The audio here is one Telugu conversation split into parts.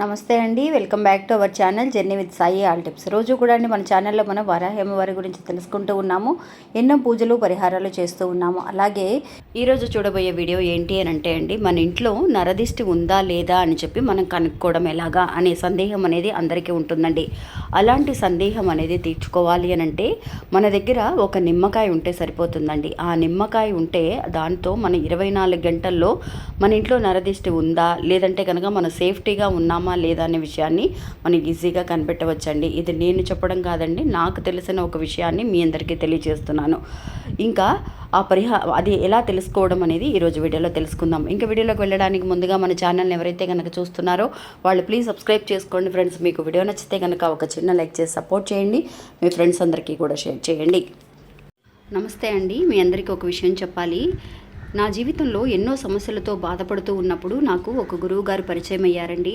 నమస్తే అండి welcome back to our channel journey with Sai all tips. రోజు కూడా అండి మన ఛానల్లో మనం వరాహేమవారి గురించి తెలుసుకుంటూ ఉన్నాము ఎన్నో పూజలు పరిహారాలు చేస్తూ ఉన్నాము. అలాగే ఈరోజు చూడబోయే వీడియో ఏంటి అని అంటే అండి మన ఇంట్లో నరదిష్టి ఉందా లేదా అని చెప్పి మనం కనుక్కోవడం ఎలాగా అనే సందేహం అనేది అందరికీ ఉంటుందండి. అలాంటి సందేహం అనేది తీర్చుకోవాలి అని అంటే మన దగ్గర ఒక నిమ్మకాయ ఉంటే సరిపోతుందండి. ఆ నిమ్మకాయ ఉంటే దాంతో మన ఇరవై నాలుగు గంటల్లో మన ఇంట్లో నరదిష్టి ఉందా? లేదంటే కనుక మన సేఫ్టీగా ఉన్నామా లేదా అనే విషయాన్ని మనం ఈజీగా కనిపెట్టవచ్చండి. ఇది నేను చెప్పడం కాదండి నాకు తెలిసిన ఒక విషయాన్ని మీ అందరికీ తెలియజేస్తున్నాను. ఇంకా ఆ పరిహా అది ఎలా తెలుసుకోవడం అనేది ఈరోజు వీడియోలో తెలుసుకుందాం. ఇంకా వీడియోలోకి వెళ్ళడానికి ముందుగా మన ఛానల్ని ఎవరైతే కనుక చూస్తున్నారో వాళ్ళు ప్లీజ్ సబ్స్క్రైబ్ చేసుకోండి ఫ్రెండ్స్. మీకు వీడియో నచ్చితే కనుక ఒక చిన్న లైక్ చేసి సపోర్ట్ చేయండి. మీ ఫ్రెండ్స్ అందరికీ కూడా షేర్ చేయండి. నమస్తే అండి. మీ అందరికీ ఒక విషయం చెప్పాలి. నా జీవితంలో ఎన్నో సమస్యలతో బాధపడుతూ ఉన్నప్పుడు నాకు ఒక గురువు గారు పరిచయం అయ్యారండి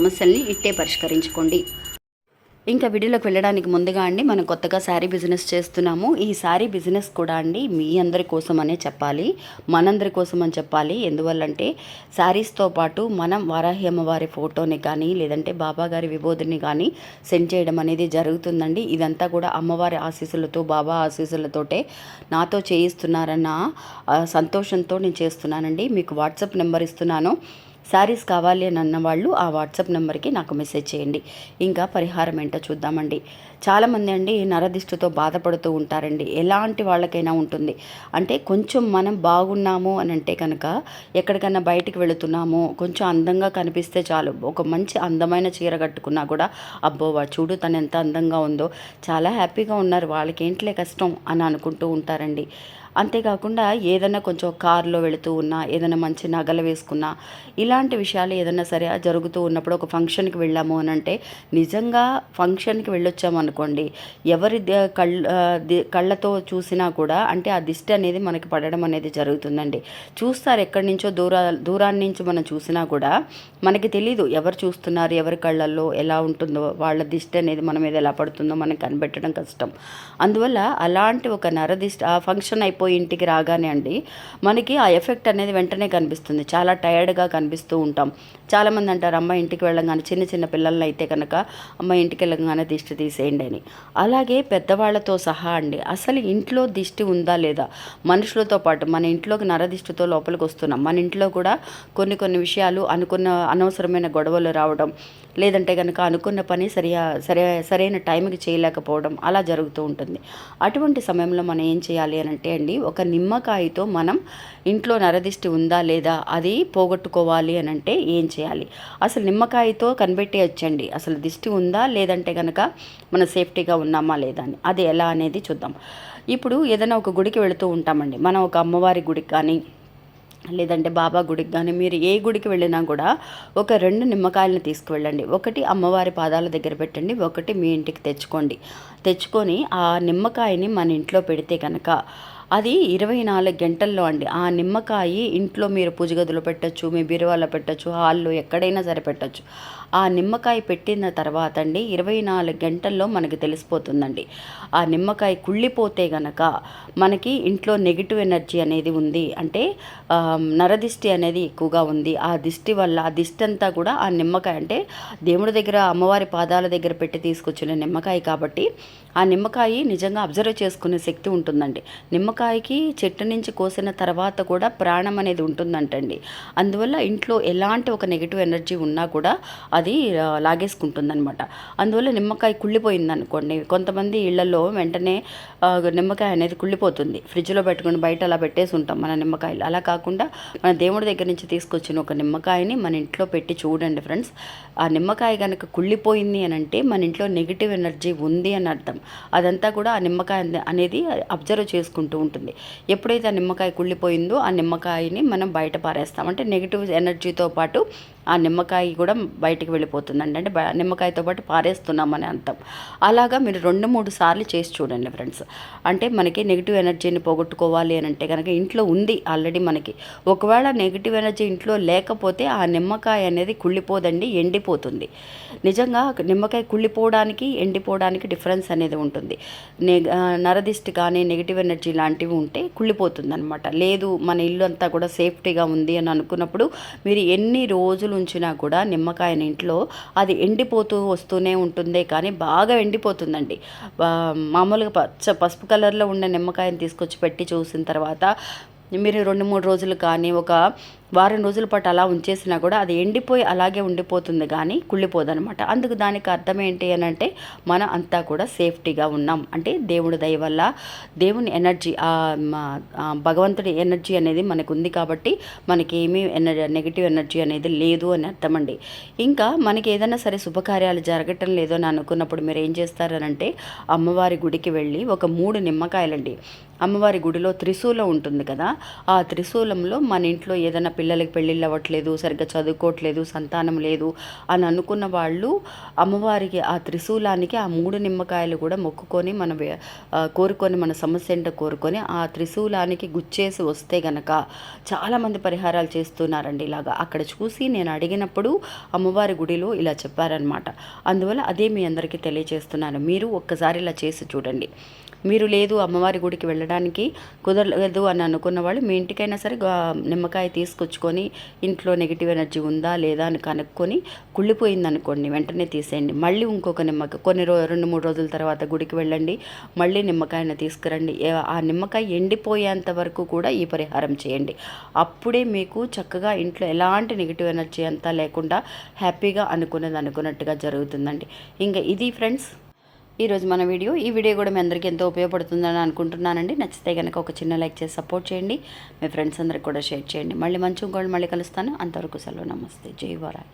సమస్యల్ని ఇట్టే పరిష్కరించుకోండి. ఇంకా వీడియోలోకి వెళ్ళడానికి ముందుగా అండి మనం కొత్తగా శారీ బిజినెస్ చేస్తున్నాము. ఈ శారీ బిజినెస్ కూడా అండి మీ అందరి కోసం అనే చెప్పాలి. మనందరి కోసం అని చెప్పాలి. ఎందువల్లంటే శారీస్తో పాటు మనం వారాహి అమ్మవారి ఫోటోని కానీ లేదంటే బాబా గారి విభూతిని కానీ సెండ్ చేయడం అనేది జరుగుతుందండి. ఇదంతా కూడా అమ్మవారి ఆశీస్సులతో బాబా ఆశీస్సులతోటే నాతో చేయిస్తున్నారన్న సంతోషంతో నేను చేస్తున్నానండి. మీకు వాట్సాప్ నెంబర్ ఇస్తున్నాను. శారీస్ కావాలి అని అన్న వాళ్ళు ఆ వాట్సాప్ నెంబర్కి నాకు మెసేజ్ చేయండి. ఇంకా పరిహారం ఏంటో చూద్దామండి. చాలామంది అండి నరదిష్టితో బాధపడుతూ ఉంటారండి. ఎలాంటి వాళ్ళకైనా ఉంటుంది. అంటే కొంచెం మనం బాగున్నాము అని అంటే కనుక ఎక్కడికైనా బయటికి వెళుతున్నాము కొంచెం అందంగా కనిపిస్తే చాలు. ఒక మంచి అందమైన చీర కట్టుకున్నా కూడా అబ్బో వాడు చూడు తను ఎంత అందంగా ఉందో. చాలా హ్యాపీగా ఉన్నారు. వాళ్ళకి ఏంట్లే కష్టం అని అనుకుంటూ ఉంటారండి. అంతేకాకుండా ఏదైనా కొంచెం కారులో వెళుతూ ఉన్నా ఏదైనా మంచి నగలు వేసుకున్నా ఇలాంటి విషయాలు ఏదైనా సరే జరుగుతూ ఉన్నప్పుడు ఒక ఫంక్షన్కి వెళ్ళాము అని అంటే నిజంగా ఫంక్షన్కి వెళ్ళొచ్చామనుకోండి ఎవరి ద- కళ్ళ ది- కళ్ళతో చూసినా కూడా అంటే ఆ దిష్టి అనేది మనకి పడడం అనేది జరుగుతుందండి. చూస్తారు ఎక్కడి నుంచో దూరా దూరాన్ని నుంచి మనం చూసినా కూడా మనకి తెలీదు ఎవరు చూస్తున్నారు ఎవరి కళ్ళల్లో ఎలా ఉంటుందో వాళ్ళ దిష్టి అనేది మన మీద ఎలా పడుతుందో మనకి కనిపెట్టడం కష్టం. అందువల్ల అలాంటి ఒక నరదిష్టి ఆ ఫంక్షన్ అయిపోయి ఇంటికి రాగానే అండి మనకి ఆ ఎఫెక్ట్ అనేది వెంటనే కనిపిస్తుంది. చాలా టయర్డ్గా కనిపిస్తూ ఉంటాం. చాలామంది అంటారు అమ్మ ఇంటికి వెళ్ళగానే చిన్న చిన్న పిల్లల్ని అయితే కనుక అమ్మ ఇంటికి వెళ్ళగానే దిష్టి తీసేయండి అని. అలాగే పెద్దవాళ్ళతో సహా అండి అసలు ఇంట్లో దిష్టి ఉందా లేదా? మనుషులతో పాటు మన ఇంట్లోకి నరదిష్టితో లోపలికి వస్తున్నాం. మన ఇంట్లో కూడా కొన్ని కొన్ని విషయాలు అనుకున్న అనవసరమైన గొడవలు రావడం లేదంటే కనుక అనుకున్న పని సరియా సరే సరైన టైంకి చేయలేకపోవడం అలా జరుగుతూ ఉంటుంది. అటువంటి సమయంలో మనం ఏం చేయాలి అని అంటే అండి ఒక నిమ్మకాయతో మనం ఇంట్లో నరదిష్టి ఉందా లేదా అది పోగొట్టుకోవాలి అని అంటే ఏం చేయాలి? అసలు నిమ్మకాయతో కనిపెట్టేయచ్చండి. అసలు దిష్టి ఉందా లేదంటే కనుక మనం సేఫ్టీగా ఉన్నామా లేదా అని. అది ఎలా అనేది చూద్దాం. ఇప్పుడు ఏదైనా ఒక గుడికి వెళుతూ ఉంటామండి. మనం ఒక అమ్మవారి గుడికి కానీ లేదంటే బాబా గుడికి కానీ మీరు ఏ గుడికి వెళ్ళినా కూడా ఒక రెండు నిమ్మకాయలను తీసుకువెళ్ళండి. ఒకటి అమ్మవారి పాదాల దగ్గర పెట్టండి. ఒకటి మీ ఇంటికి తెచ్చుకోండి. తెచ్చుకొని ఆ నిమ్మకాయని మన ఇంట్లో పెడితే కనుక అది ఇరవై నాలుగు గంటల్లో అండి. ఆ నిమ్మకాయ ఇంట్లో మీరు పూజ గదిలో పెట్టచ్చు మీ బీరువాలో పెట్టచ్చు హాల్లో ఎక్కడైనా సరే పెట్టచ్చు. ఆ నిమ్మకాయ పెట్టిన తర్వాత అండి ఇరవై నాలుగు గంటల్లో మనకి తెలిసిపోతుందండి. ఆ నిమ్మకాయ కుళ్ళిపోతే గనక మనకి ఇంట్లో నెగిటివ్ ఎనర్జీ అనేది ఉంది. అంటే నరదిష్టి అనేది ఎక్కువగా ఉంది. ఆ దిష్టి వల్ల ఆ దిష్టి అంతా కూడా ఆ నిమ్మకాయ అంటే దేవుడి దగ్గర అమ్మవారి పాదాల దగ్గర పెట్టి తీసుకొచ్చిన నిమ్మకాయ కాబట్టి ఆ నిమ్మకాయ నిజంగా అబ్జర్వ్ చేసుకునే శక్తి ఉంటుందండి. నిమ్మకాయకి చెట్టు నుంచి కోసిన తర్వాత కూడా ప్రాణం అనేది ఉంటుందంటండి. అందువల్ల ఇంట్లో ఎలాంటి ఒక నెగిటివ్ ఎనర్జీ ఉన్నా కూడా అది లాగేసుకుంటుందనమాట అందువల్ల నిమ్మకాయ కుళ్ళిపోయింది అనుకోండి కొంతమంది ఇళ్ళలో వెంటనే నిమ్మకాయ అనేది కుళ్ళిపోతుంది. ఫ్రిడ్జ్లో పెట్టుకుని బయట అలా పెట్టేసి ఉంటాం మన నిమ్మకాయలు. అలా కాకుండా మన దేవుడి దగ్గర నుంచి తీసుకొచ్చిన ఒక నిమ్మకాయని మన ఇంట్లో పెట్టి చూడండి ఫ్రెండ్స్ ఆ నిమ్మకాయ కనుక కుళ్ళిపోయింది అని అంటే మన ఇంట్లో నెగిటివ్ ఎనర్జీ ఉంది అని అర్థం. అదంతా కూడా ఆ నిమ్మకాయ అనేది అబ్జర్వ్ చేసుకుంటూ ఉంటుంది. ఎప్పుడైతే ఆ నిమ్మకాయ కుళ్ళిపోయిందో ఆ నిమ్మకాయని మనం బయట పారేస్తాం. అంటే నెగిటివ్ ఎనర్జీతో పాటు ఆ నిమ్మకాయ కూడా బయటికి వెళ్ళిపోతుందండి. అంటే నిమ్మకాయతో పాటు పారేస్తున్నామని అర్థం. అలాగా మీరు రెండు మూడు సార్లు చేసి చూడండి ఫ్రెండ్స్. అంటే మనకి నెగిటివ్ ఎనర్జీని పోగొట్టుకోవాలి అని అంటే కనుక ఇంట్లో ఉంది ఆల్రెడీ మనకి. ఒకవేళ నెగిటివ్ ఎనర్జీ ఇంట్లో లేకపోతే ఆ నిమ్మకాయ అనేది కుళ్ళిపోదండి ఎండిపోతుంది. నిజంగా నిమ్మకాయ కుళ్ళిపోవడానికి ఎండిపోవడానికి డిఫరెన్స్ అనేది ఉంటుంది. నె నరదిష్టి కానీ నెగిటివ్ ఎనర్జీ లాంటివి ఉంటే కుళ్ళిపోతుంది అనమాట లేదు మన ఇల్లు అంతా కూడా సేఫ్టీగా ఉంది అని అనుకున్నప్పుడు మీరు ఎన్ని రోజులు ఉంచినా కూడా నిమ్మకాయని ఇంట్లో అది ఎండిపోతూ వస్తూనే ఉంటుందే కానీ బాగా ఎండిపోతుందండి. మామూలుగా పచ్చ పసుపు కలర్లో ఉన్న నిమ్మకాయని తీసుకొచ్చి పెట్టి చూసిన తర్వాత మీరు రెండు మూడు రోజులు కానీ ఒక వారం రోజుల పాటు అలా ఉంచేసినా కూడా అది ఎండిపోయి అలాగే ఉండిపోతుంది కానీ కుళ్ళిపోదనమాట అందుకు దానికి అర్థం ఏంటి అని అంటే మనం అంతా కూడా సేఫ్టీగా ఉన్నాం. అంటే దేవుడి దయ వల్ల దేవుని ఎనర్జీ భగవంతుడి ఎనర్జీ అనేది మనకు ఉంది కాబట్టి మనకి ఏమీ ఎనర్జీ నెగిటివ్ ఎనర్జీ అనేది లేదు అని అర్థమండి. ఇంకా మనకి ఏదైనా సరే శుభకార్యాలు జరగటం లేదు అని అనుకున్నప్పుడు మీరు ఏం చేస్తారనంటే అమ్మవారి గుడికి వెళ్ళి ఒక మూడు నిమ్మకాయలండి. అమ్మవారి గుడిలో త్రిశూలం ఉంటుంది కదా ఆ త్రిశూలంలో మన ఇంట్లో ఏదైనా పిల్లలకి పెళ్ళిళ్ళు అవ్వట్లేదు సరిగ్గా చదువుకోవట్లేదు సంతానం లేదు అని అనుకున్న వాళ్ళు అమ్మవారికి ఆ త్రిశూలానికి ఆ మూడు నిమ్మకాయలు కూడా మొక్కుకొని మన కోరుకొని మన సమస్య ఏంటో కోరుకొని ఆ త్రిశూలానికి గుచ్చేసి వస్తే గనక చాలామంది పరిహారాలు చేస్తున్నారండి ఇలాగా. అక్కడ చూసి నేను అడిగినప్పుడు అమ్మవారి గుడిలో ఇలా చెప్పారనమాట అందువల్ల అదే మీ అందరికీ తెలియజేస్తున్నాను. మీరు ఒక్కసారి ఇలా చేసి చూడండి. మీరు లేదు అమ్మవారి గుడికి వెళ్ళడానికి కుదరలేదు అని అనుకున్న వాళ్ళు మీ ఇంటికైనా సరే నిమ్మకాయ నిమ్మకాయ తీసుకొచ్చుకొని ఇంట్లో నెగిటివ్ ఎనర్జీ ఉందా లేదా అని కనుక్కొని కుళ్ళిపోయింది అనుకోండి వెంటనే తీసేయండి. మళ్ళీ ఇంకొక నిమ్మకాయ కొన్ని రో రెండు మూడు రోజుల తర్వాత గుడికి వెళ్ళండి మళ్ళీ నిమ్మకాయని తీసుకురండి. ఆ నిమ్మకాయ ఎండిపోయేంత వరకు కూడా ఈ పరిహారం చేయండి. అప్పుడే మీకు చక్కగా ఇంట్లో ఎలాంటి నెగిటివ్ ఎనర్జీ అంతా లేకుండా హ్యాపీగా అనుకున్నది అనుకున్నట్టుగా జరుగుతుందండి. ఇంకా ఇది ఫ్రెండ్స్ ఈరోజు మన వీడియో. ఈ వీడియో కూడా మీ అందరికీ ఎంతో ఉపయోగపడుతుందని అనుకుంటున్నానండి. నచ్చితే కనుక ఒక చిన్న లైక్ చేసి సపోర్ట్ చేయండి. మీ ఫ్రెండ్స్ అందరికి కూడా షేర్ చేయండి. మళ్ళీ మంచి ఇంకోళ్ళు మళ్ళీ కలుస్తాను. అంతవరకు సెలవు. నమస్తే. జై వరాయ్